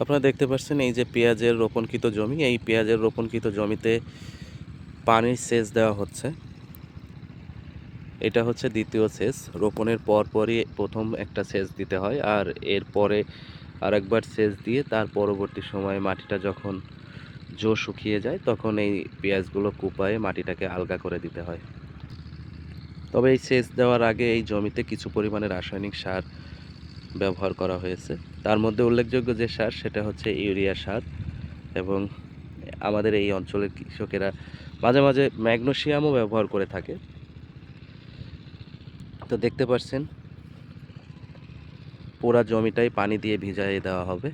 আপনারা দেখতে পাচ্ছেন এই যে পেঁয়াজের রোপণকৃত জমি, এই পেঁয়াজের রোপণকৃত জমিতে পানির সেচ দেওয়া হচ্ছে। এটা হচ্ছে দ্বিতীয় সেচ। রোপণের পর পরই প্রথম একটা সেচ দিতে হয় আর এরপরে আরেকবার সেচ দিয়ে তার পরবর্তী সময়ে মাটিটা যখন জো শুকিয়ে যায়, তখন এই পেঁয়াজগুলো কুপায়ে মাটিটাকে আলগা করে দিতে হয়। তবে এই সেচ দেওয়ার আগে এই জমিতে কিছু পরিমাণে রাসায়নিক সার ব্যবহার করা হয়েছে। তার মধ্যে উল্লেখযোগ্য যে সার, সেটা হচ্ছে ইউরিয়া সার এবং আমাদের এই অঞ্চলের কৃষকেরা মাঝে মাঝে ম্যাগনেশিয়ামও ব্যবহার করে থাকে। তো দেখতে পাচ্ছেন, পুরা জমিটাই পানি দিয়ে ভিজাইয়ে দেওয়া হবে।